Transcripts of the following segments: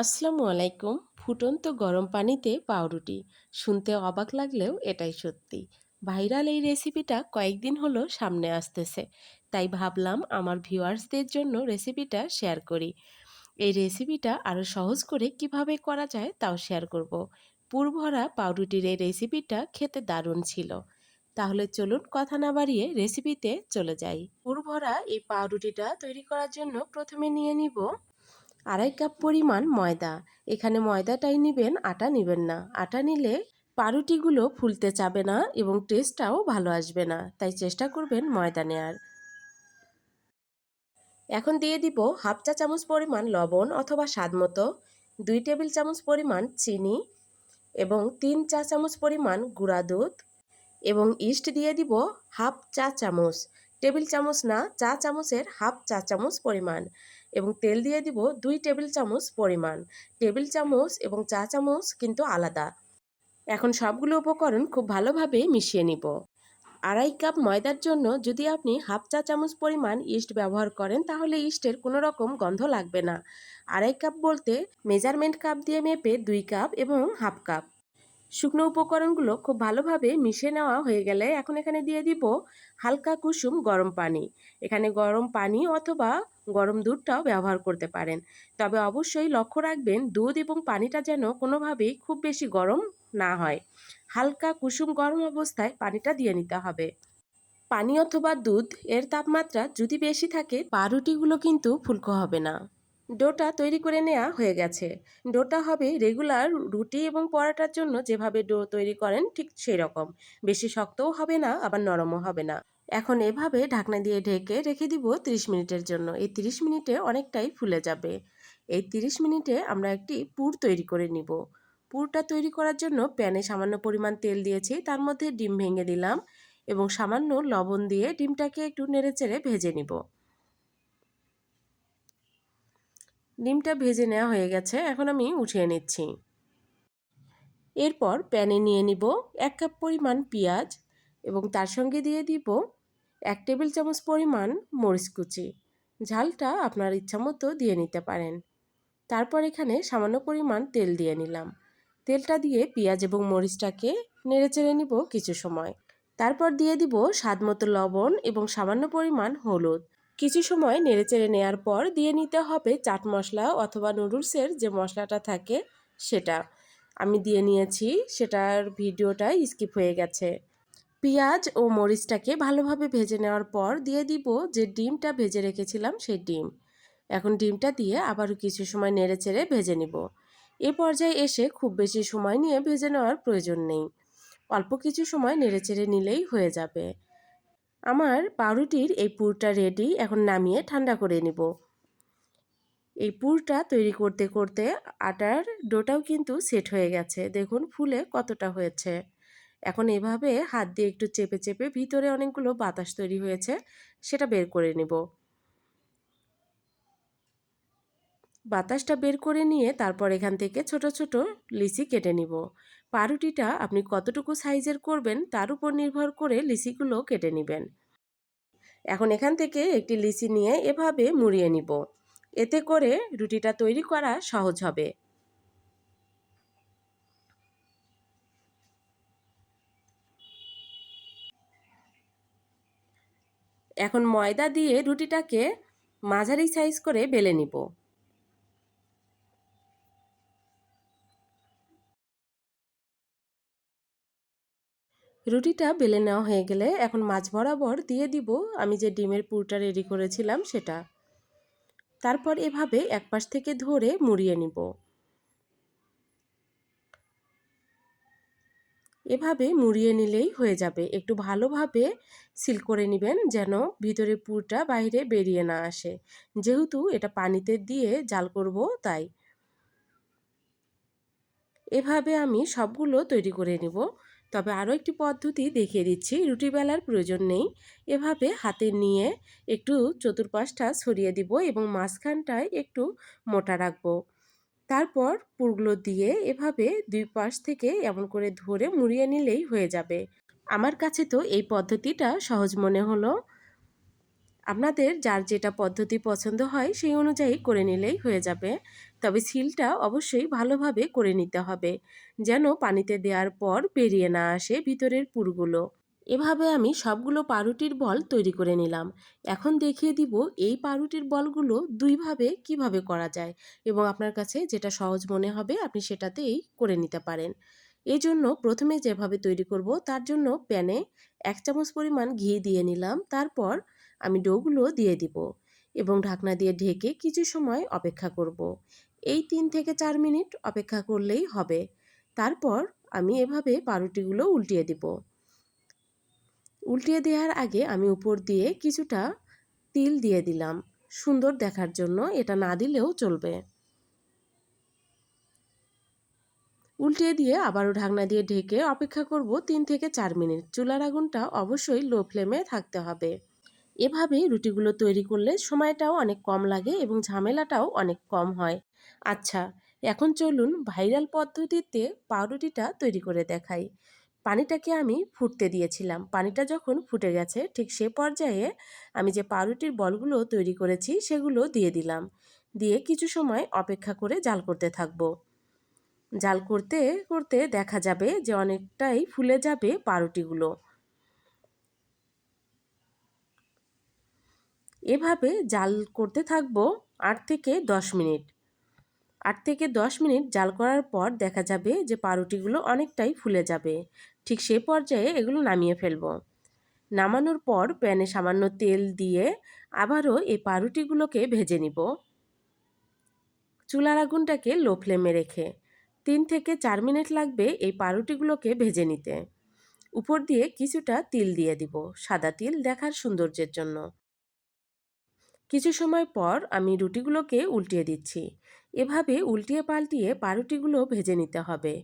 আসসালামু আলাইকুম। ফুটন্ত গরম পানিতে পাউরুটি। শুনতে অবাক লাগলেও এটাই সত্যি। ভাইরাল এই রেসিপিটা কয়েকদিন হলো সামনে আসতেছে। তাই ভাবলাম আমার ভিউয়ার্সদের জন্য রেসিপিটা শেয়ার করি। এই রেসিপিটা আরও সহজ করে কীভাবে করা যায় তাও শেয়ার করব। পুরভরা পাউরুটির এই রেসিপিটা খেতে দারুণ ছিল। তাহলে চলুন কথা না বাড়িয়ে রেসিপিতে চলে যাই। পুরভরা এই পাউরুটিটা তৈরি করার জন্য প্রথমে নিয়ে নিব আড়াই কাপ পরিমাণ ময়দা। এখানে ময়দাটাই নেবেন, আটা নেবেন না। আটা নিলে পাউরুটিগুলো ফুলতে চাবে না এবং টেস্টটাও ভালো আসবে না, তাই চেষ্টা করবেন ময়দা নেয়ার। এখন দিয়ে দিব হাফ চা চামচ পরিমাণ লবণ অথবা স্বাদ মতো, দুই টেবিল চামচ পরিমাণ চিনি এবং তিন চা চামচ পরিমাণ গুঁড়া দুধ এবং ইস্ট দিয়ে দিব হাফ চা চামচ। টেবিল চামচ না, চা চামচের হাফ চা চামচ পরিমাণ। এবং তেল দিয়ে দিব দুই টেবিল চামচ পরিমাণ। টেবিল চামচ এবং চা চামচ কিন্তু আলাদা। এখন সবগুলো উপকরণ খুব ভালোভাবে মিশিয়ে নিব। আড়াই কাপ ময়দার জন্য যদি আপনি হাফ চা চামচ পরিমাণ ইস্ট ব্যবহার করেন, তাহলে ইস্টের কোনো রকম গন্ধ লাগবে না। আড়াই কাপ বলতে মেজারমেন্ট কাপ দিয়ে মেপে দুই কাপ এবং হাফ কাপ। শুকনো উপকরণগুলো খুব ভালোভাবে মিশিয়ে নেওয়া হয়ে গেলে এখন এখানে দিয়ে দিব হালকা কুসুম গরম পানি। এখানে গরম পানি অথবা গরম দুধটাও ব্যবহার করতে পারেন। তবে অবশ্যই লক্ষ্য রাখবেন দুধ এবং পানিটা যেন কোনোভাবেই খুব বেশি গরম না হয়। হালকা কুসুম গরম অবস্থায় পানিটা দিয়ে নিতে হবে। পানি অথবা দুধ এর তাপমাত্রা যদি বেশি থাকে পাউরুটিগুলো কিন্তু ফুলকো হবে না। ডোটা তৈরি করে নেওয়া হয়ে গেছে। ডোটা হবে রেগুলার রুটি এবং পরাটার জন্য যেভাবে ডো তৈরি করেন ঠিক সেই রকম বেশি শক্তও হবে না, আবার নরমও হবে না। এখন এভাবে ঢাকনা দিয়ে ঢেকে রেখে দিব 30 মিনিটের জন্য। এই 30 মিনিটে অনেকটাই ফুলে যাবে। এই 30 মিনিটে আমরা একটি পুর তৈরি করে নিব। পুরটা তৈরি করার জন্য প্যানে সামান্য পরিমাণ তেল দিয়েছি, তার মধ্যে ডিম ভেঙে দিলাম এবং সামান্য লবণ দিয়ে ডিমটাকে একটু নেড়েচেড়ে ভেজে নিব। ডিমটা ভেজে নেওয়া হয়ে গেছে, এখন আমি উঠিয়ে নিচ্ছি। এরপর প্যানে নিয়ে নিব এক কাপ পরিমাণ পেঁয়াজ এবং তার সঙ্গে দিয়ে দিব এক টেবিল চামচ পরিমাণ মরিচ কুচি। ঝালটা আপনার ইচ্ছা মতো দিয়ে নিতে পারেন। তারপর এখানে সামান্য পরিমাণ তেল দিয়ে নিলাম। তেলটা দিয়ে পেঁয়াজ এবং মরিচটাকে নেড়ে চেড়ে নিব কিছু সময়। তারপর দিয়ে দিব স্বাদ মতো লবণ এবং সামান্য পরিমাণ হলুদ। কিছু সময় নেড়েচেড়ে নেওয়ার পর দিয়ে নিতে হবে চাট মশলা অথবা নুডলসের যে মশলাটা থাকে সেটা। আমি দিয়ে নিয়েছি, সেটার ভিডিওটা স্কিপ হয়ে গেছে। পেঁয়াজ ও মরিচটাকে ভালোভাবে ভেজে নেওয়ার পর দিয়ে দিব যে ডিমটা ভেজে রেখেছিলাম সেই ডিম। এখন ডিমটা দিয়ে আবারও কিছু সময় নেড়ে নেড়েচেড়ে ভেজে নিব। এ পর্যায়ে এসে খুব বেশি সময় নিয়ে ভেজে নেওয়ার প্রয়োজন নেই। অল্প কিছু সময় নেড়ে নেড়েচেড়ে নিলেই হয়ে যাবে। আমার পাউরুটির এই পুরটা রেডি এখন নামিয়ে ঠান্ডা করে নিব। এই পুরটা তৈরি করতে করতে আটার ডোটাও কিন্তু সেট হয়ে গেছে। দেখুন, ফুলে কতটা হয়েছে। এখন এভাবে হাত দিয়ে একটু চেপে চেপে ভিতরে অনেকগুলো বাতাস তৈরি হয়েছে, সেটা বের করে নিব। বাতাসটা বের করে নিয়ে তারপর এখান থেকে ছোট ছোট লিচি কেটে নিব। পাউরুটিটা আপনি কতটুকু সাইজের করবেন তার উপর নির্ভর করে লিচিগুলো কেটে নেবেন। এখন এখান থেকে একটি লিচি নিয়ে এভাবে মুড়িয়ে নিব। এতে করে রুটিটা তৈরি করা সহজ হবে। এখন ময়দা দিয়ে রুটিটাকে মাঝারি সাইজ করে বেলে নিব। রুটিটা বেলে নেওয়া হয়ে গেলে এখন মাছ বরাবর দিয়ে দিব। আমি যে ডিমের পুরটা রেডি করেছিলাম সেটা। তারপর এভাবে এক পাশ থেকে ধরে মুড়িয়ে নিব। এভাবে মুড়িয়ে নিলেই হয়ে যাবে। একটু ভালোভাবে সিল করে নেবেন যেন ভিতরে পুরটা বাইরে বেরিয়ে না আসে। যেহেতু এটা পানিতে দিয়ে জাল করব তাই। এভাবে আমি সবগুলো তৈরি করে নেব। তবে আরও একটি পদ্ধতি দেখিয়ে দিচ্ছি, রুটি বেলার প্রয়োজন নেই। এভাবে হাতে নিয়ে একটু চতুর্পাশটা ছড়িয়ে দিব এবং মাঝখানটায় একটু মোটা রাখব। তারপর পুরগুলো দিয়ে এভাবে দুই পাশ থেকে এমন করে ধরে মুড়িয়ে নিলেই হয়ে যাবে। আমার কাছে তো এই পদ্ধতিটা সহজ মনে হলো। আপনাদের যার যেটা পদ্ধতি পছন্দ হয় সেই অনুযায়ী করে নিলেই হয়ে যাবে। তবে সিলটা অবশ্যই ভালোভাবে করে নিতে হবে, যেন পানিতে দেওয়ার পর বেরিয়ে না আসে ভিতরের পুরগুলো। এভাবে আমি সবগুলো পাউরুটির বল তৈরি করে নিলাম। এখন দেখিয়ে দিব এই পাউরুটির বলগুলো দুইভাবে কীভাবে করা যায় এবং আপনার কাছে যেটা সহজ মনে হবে আপনি সেটাতেই করে নিতে পারেন। এই জন্য প্রথমে যেভাবে তৈরি করব তার জন্য প্যানে এক চামচ পরিমাণ ঘি দিয়ে নিলাম। তারপর আমি ডোগুলো দিয়ে দিব এবং ঢাকনা দিয়ে ঢেকে কিছু সময় অপেক্ষা করব। এই তিন থেকে চার মিনিট অপেক্ষা করলেই হবে। তারপর আমি এভাবে পাউরুটিগুলো উল্টিয়ে দিব। উল্টিয়ে দেওয়ার আগে আমি উপর দিয়ে কিছুটা তিল দিয়ে দিলাম। সুন্দর দেখার জন্য এটা না দিলেও চলবে। উল্টিয়ে দিয়ে আবারও ঢাকনা দিয়ে ঢেকে অপেক্ষা করব তিন থেকে চার মিনিট। চুলার আগুনটা অবশ্যই লো ফ্লেমে থাকতে হবে। এভাবে রুটিগুলো তৈরি করলে সময়টাও অনেক কম লাগে এবং ঝামেলাটাও অনেক কম হয়। আচ্ছা এখন চলুন ভাইরাল পদ্ধতিতে পাউরুটিটা তৈরি করে দেখাই। পানিটাকে আমি ফুটতে দিয়েছিলাম। পানিটা যখন ফুটে গেছে, ঠিক সে পর্যায়ে আমি যে পাউরুটির বলগুলো তৈরি করেছি, সেগুলো দিয়ে দিলাম। দিয়ে কিছু সময় অপেক্ষা করে জাল করতে থাকব। জাল করতে করতে দেখা যাবে যে অনেকটাই ফুলে যাবে পাউরুটিগুলো। এভাবে জাল করতে থাকব আট থেকে দশ মিনিট। আট থেকে দশ মিনিট জাল করার পর দেখা যাবে যে পাউরুটিগুলো অনেকটাই ফুলে যাবে। ঠিক সে পর্যায়ে এগুলো নামিয়ে ফেলব। নামানোর পর প্যানে সামান্য তেল দিয়ে আবারও এই পাউরুটিগুলোকে ভেজে নিব। চুলার আগুনটাকে লো ফ্লেমে রেখে তিন থেকে চার মিনিট লাগবে এই পাউরুটিগুলোকে ভেজে নিতে। উপর দিয়ে কিছুটা তিল দিয়ে দিব, সাদা তিল দেখার সৌন্দর্যের জন্য। কিছু সময় পর আমি রুটিগুলোকে উল্টিয়ে দিচ্ছি। এভাবে উল্টিয়ে পাল্টিয়ে পাউরুটিগুলো ভেজে নিতে হবে।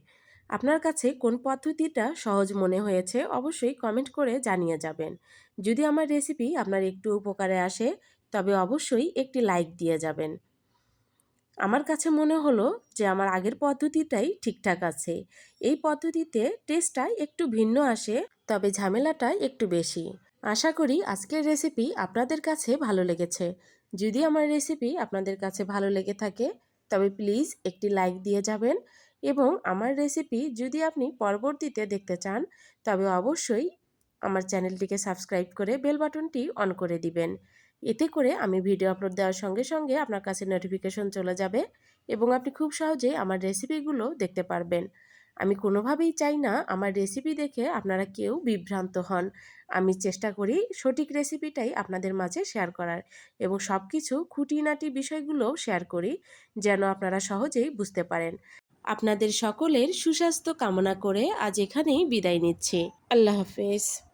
আপনার কাছে কোন পদ্ধতিটা সহজ মনে হয়েছে অবশ্যই কমেন্ট করে জানিয়ে যাবেন। যদি আমার রেসিপি আপনার একটু উপকারে আসে, তবে অবশ্যই একটি লাইক দিয়ে যাবেন। আমার কাছে মনে হলো যে আমার আগের পদ্ধতিটাই ঠিকঠাক আছে। এই পদ্ধতিতে টেস্টটা একটু ভিন্ন আসে, তবে ঝামেলাটা একটু বেশি। আশা করি আজকের রেসিপি আপনাদের কাছে ভালো লেগেছে। যদি আমার রেসিপি আপনাদের কাছে ভালো লেগে থাকে, তবে প্লিজ একটি লাইক দিয়ে যাবেন। এবং আমার রেসিপি যদি আপনি পরবর্তীতে দেখতে চান, তবে অবশ্যই আমার চ্যানেলটিকে সাবস্ক্রাইব করে বেল বাটনটি অন করে দিবেন। এতে করে আমি ভিডিও আপলোড দেওয়ার সঙ্গে সঙ্গে আপনার কাছে নোটিফিকেশন চলে যাবে এবং আপনি খুব সহজে আমার রেসিপিগুলো দেখতে পারবেন। আমি কোনোভাবেই চাই না আমার রেসিপি দেখে আপনারা কেউ বিভ্রান্ত হন। আমি চেষ্টা করি সঠিক রেসিপিটাই আপনাদের মাঝে শেয়ার করার এবং সব কিছু খুঁটিনাটি বিষয়গুলোও শেয়ার করি, যেন আপনারা সহজেই বুঝতে পারেন। আপনাদের সকলের সুস্বাস্থ্য কামনা করে আজ এখানেই বিদায় নিচ্ছি। আল্লাহ হাফেজ।